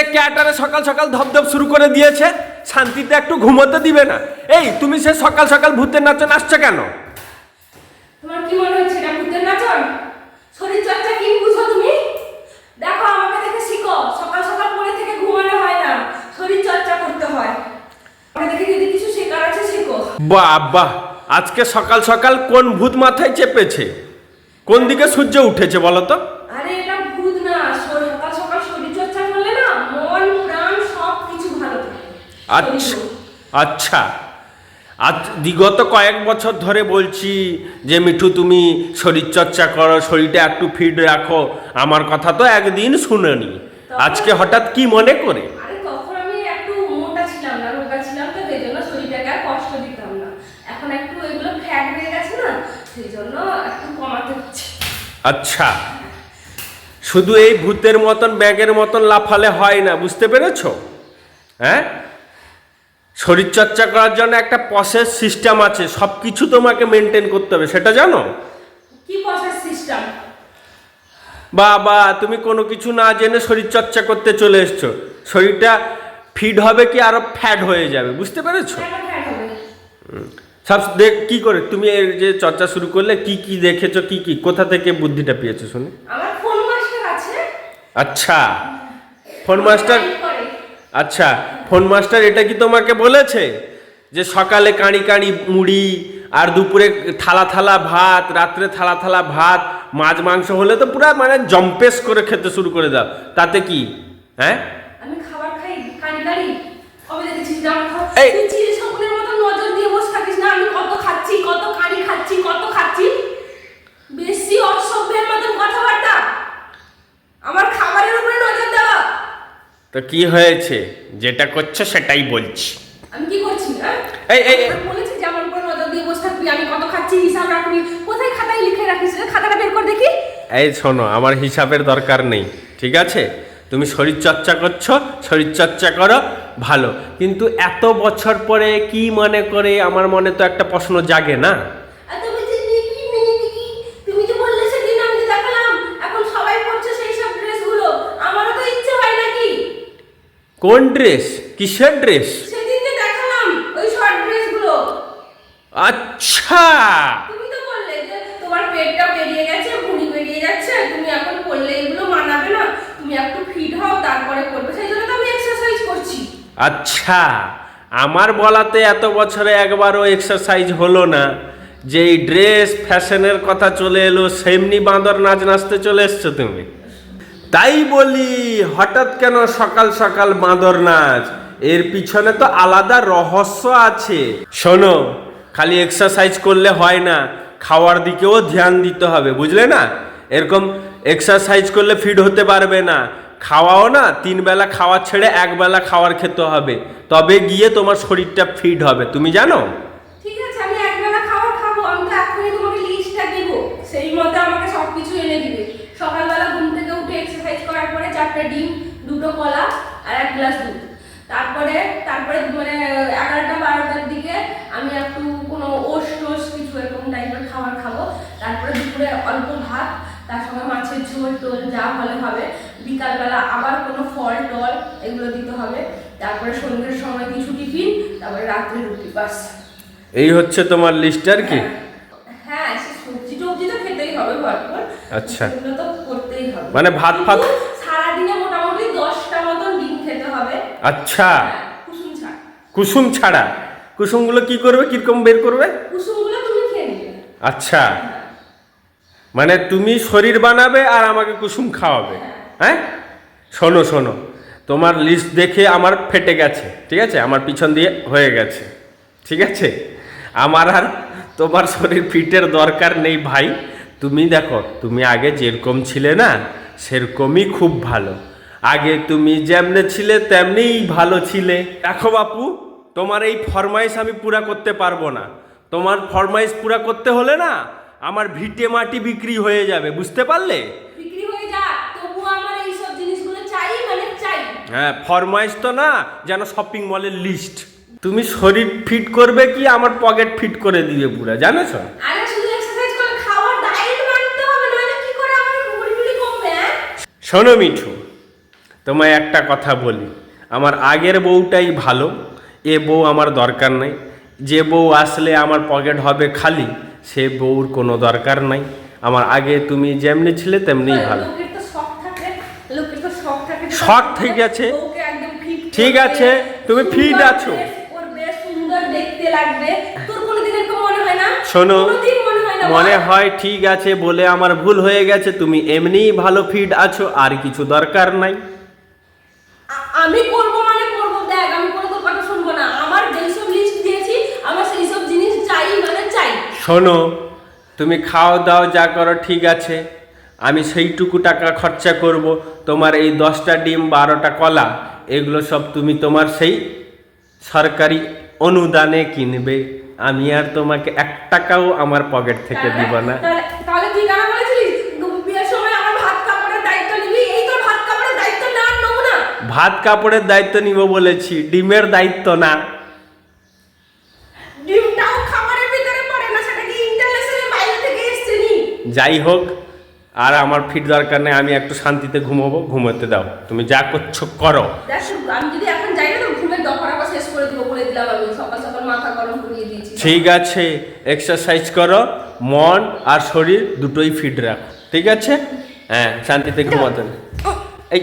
সে ক্যাটারে সকাল সকাল ধপধপ শুরু করে দিয়েছে শান্তিতে একটু ঘুমোতে দিবে না। এই তুমি সে সকাল সকাল ভূতের নাচন আসছো কেন? তোমার কি মনে হচ্ছে এটা ভূতের নাচন? শরীর চর্চা কি বুঝো তুমি? দেখো আমাকে দেখে শিখো সকাল সকাল পড়ে থেকে ঘুমানো হয় না শরীর চর্চা করতে হয়। আমাকে দেখে যদি কিছু শেখার আছে শেখো। বাবা আজকে সকাল সকাল কোন ভূত মাথায় চেপেছে? কোন দিকে সূর্য উঠেছে বলো তো? আরে এটা ভূত না শরীর- সকাল সকাল শরীর চর্চা করলে না মন প্রাণ সব কিছু ভালো থাকে আচ্ছা আচ্ছা। আজ বিগত কয়েক বছর ধরে বলছি যে মিঠু তুমি শরীরচর্চা করো শরীরটা একটু ফিট রাখো। আমার কথা তো একদিন শুনোনি। আজকে হঠাৎ কি মনে করে? আচ্ছা। শুধু এই ভূতের মতন ব্যাগের মতন লাফালে হয় না বুঝতে পেরেছ? হ্যাঁ? শরীরচর্চা করার জন্য একটা প্রসেস সিস্টেম আছে সব কিছু তোমাকে মেনটেন করতে হবে সেটা জানো? কি প্রসেস সিস্টেম বাবা তুমি কোনো কিছু না জেনে শরীর চর্চা করতে চলে এসছো। শরীরটা ফিট হবে কি আরও ফ্যাট হয়ে যাবে বুঝতে পেরেছ? ফ্যাট হবে। সব দেখ কি করে তুমি এর যে চর্চা শুরু করলে কি কি দেখেছ কি কি কোথা থেকে বুদ্ধিটা পেয়েছ শুনে? আমার ফোন মাস্টার আছে। আচ্ছা ফোন মাস্টার। আচ্ছা ফোন মাস্টার এটা কি তোমাকে বলেছে? যে সকালে কাঁড়ি কাঁড়ি মুড়ি আর দুপুরে থালা থালা ভাত রাত্রে থালা থালা ভাত মাছ মাংস হলে তো পুরো মানে জম্পেস করে খেতে শুরু করে দাও। তাতে কি? হ্যাঁ? আমি খাবার খাই কারি কারি কবে দেখেছিস যে আমার খাবার এই! তুই চিড়ে শকুনের মতো নজর দিয়ে বসে থাকিস না আমি কত খাচ্ছি কত কারি খাচ্ছি কত খাচ্ছি বেশি অসভ্যের মতন কথাবার্তা আমার খাবারের উপরে নজর দেওয়া তো কি হয়েছে? যেটা করছ সেটাই বলছি। আমি কি করছি হ্যাঁ? এই, এই, এই। বলেছি যে আমার উপরে নজর দিয়ে বসে থাকবি আমি কত খাচ্ছি হিসাব রাখবি। কোথায় খাতায় লিখে রাখিস খাতাটা বের কর দেখি। এই শোনো আমার হিসাবের দরকার নেই ঠিক আছে? তুমি শরীর চর্চা করছ শরীর চর্চা করো ভালো। কিন্তু এত বছর পরে কি মনে করে আমার মনে তো একটা প্রশ্ন জাগে না আর তুমি যে দেখি মেয়ে দেখি তুমি যে বললে সেদিন আমি যে দেখালাম এখন সবাই পড়ছে সেই সব ড্রেসগুলো আমারও তো ইচ্ছে হয় নাকি কোন ড্রেস? কিসের ড্রেস? আচ্ছা। তুমি তো বললে যে তোমার পেটটা বেরিয়ে গেছে ভুঁড়ি বেরিয়ে যাচ্ছে তুমি এখন পড়লে এগুলো মানাবে না তুমি একটু ফিট হও তারপরে করবে। সেই জন্য তো আমি এক্সারসাইজ করছি। আচ্ছা। আমার বলাতে এত বছরে একবারও এক্সারসাইজ হলো না। যে এই ড্রেস ফ্যাশনের কথা চলে এলো সেমনি বাঁদর নাচ নাচতে চলে এসছো তুমি। তাই বলি, হঠাৎ কেন সকাল সকাল বাঁদর নাচ? এর পিছনে তো আলাদা রহস্য আছে। শোনো, খালি এক্সারসাইজ করলে হয় না, খাওয়ার দিকেও ধ্যান দিতে হবে, বুঝলে না? এরকম এক্সারসাইজ করলে ফিট হতে পারবে না। খাওয়াও না, তিন বেলা খাওয়া ছেড়ে এক বেলা খাওয়ার খেতে হবে। তবে গিয়ে তোমার শরীরটা ফিট হবে, তুমি জানো ঠিক আছে আমি একবেলা খাবার খাব আমি তো এখনই তোমাকে লিস্টটা দিব সেই মতো আমাকে সব কিছু এনে দিবে সকালবেলা ঘুম থেকে উঠে এক্সারসাইজ করার চারটে ডিম দুটো কলা আর এক গ্লাস দুধ। তারপরে তারপরে মানে এগারোটা বারোটার দিকে আমি একটু কোনো ওস টোস কিছু এরকম টাইপের খাবার খাব। তারপরে দুপুরে অল্প ভাত তার সঙ্গে মাছের ঝোল টোল যা হলে হবে। বিকালবেলা আবার কোনো ফল টল এগুলো দিতে হবে। তারপরে সন্ধ্যের সময় কিছু টিফিন তারপরে রাত্রে রুটি বাস। এই হচ্ছে তোমার লিস্ট আর কি? হ্যাঁ সে সবজি টবজি তো খেতেই হবে ভরপুর। আচ্ছা। তো করতেই হবে। মানে ভাত ফাত- কিন্তু সারাদিনে মোটামুটি দশটা মতন ডিম খেতে হবে আচ্ছা। কুসুম ছাড়। কুসুম ছাড়া। কুসুমগুলো কি করবে? কীরকম বের করবে? কুসুমগুলো তুমি খেয়ে নিবে। আচ্ছা। মানে তুমি শরীর বানাবে আর আমাকে কুসুম খাওয়াবে। হ্যাঁ? শোনো শোনো। তোমার লিস্ট দেখে আমার ফেটে গেছে ঠিক আছে? আমার পিছন দিয়ে হয়ে গেছে ঠিক আছে? আমার আর তোমার শরীর ফিটের দরকার নেই ভাই। তুমি দেখো তুমি আগে যেরকম ছিলে না সেরকমই খুব ভালো। আগে তুমি যেমনে ছিলে তেমনিই ভালো ছিলে। দেখো বাপু তোমার এই ফরমাইশ আমি পুরা করতে পারব না। তোমার ফরমাইশ পুরা করতে হলে না আমার ভিটে মাটি বিক্রি হয়ে যাবে বুঝতে পারলে? হয়ে মানে হ্যাঁ ফরমাইশ তো না যেন শপিং মলের লিস্ট তুমি শরীর ফিট করবে কি আমার পকেট ফিট করে দিবে পুরা জানেছ? হ্যাঁ? শোনো মিঠু তোমায় একটা কথা বলি। আমার আগের বউটাই ভালো এ বউ আমার দরকার নাই। যে বউ আসলে আমার পকেট হবে খালি সে বউর কোনো দরকার নাই। আমার আগে তুমি যেমনি ছিলে তেমনিই ভালো। শখ ঠিক আছে। ঠিক আছে, তুমি ফিট আছো। শোনো মনে হয় ঠিক আছে বলে আমার ভুল হয়ে গেছে। তুমি এমনিই ভালো ফিট আছো আর কিছু দরকার নাই। আমি করব মানে করব দেখ আমি কোনো তোর কথা শুনব না। আমার যেসব লিস্ট দিয়েছি আমার সেই সব জিনিস চাই মানে চাই। শোনো তুমি খাও দাও যা করো ঠিক আছে। আমি সেইটুকু টাকা খরচা করব তোমার এই দশটা ডিম বারোটা কলা এগুলো সব তুমি তোমার সেই সরকারি অনুদানে কিনবে। আমি আর তোমাকে এক টাকাও আমার পকেট থেকে দিব না তাহলে তাহলে তুই কেন বলেছিলিস দু- বিয়ের সময় আমার ভাত কাপড়ের দায়িত্ব নিবি এই তোর ভাত কাপড়ের দায়িত্ব না আর নেব না ভাত কাপড়ের দায়িত্ব নিব বলেছি ডিমের দায়িত্ব না। ডিমটাও খাবারের ভিতরে পড়ে না সেটা কি ইন্টারন্যাশনাল বাইরে থেকে এসছে যাই হোক আর আমার ফিট দরকার নেই আমি একটু শান্তিতে ঘুমোবো ঘুমোতে দাও। তুমি যা করছ করো। আমি যদি এখন যাই না ঘুমের দফাটা শেষ করে দিব বলে দিলাম আমি। সকাল সকাল মাথা গরম করিয়ে দিয়েছি। ঠিক আছে এক্সারসাইজ করো মন আর শরীর দুটোই ফিট রাখো। ঠিক আছে? হ্যাঁ শান্তিতে ঘুমাতে এই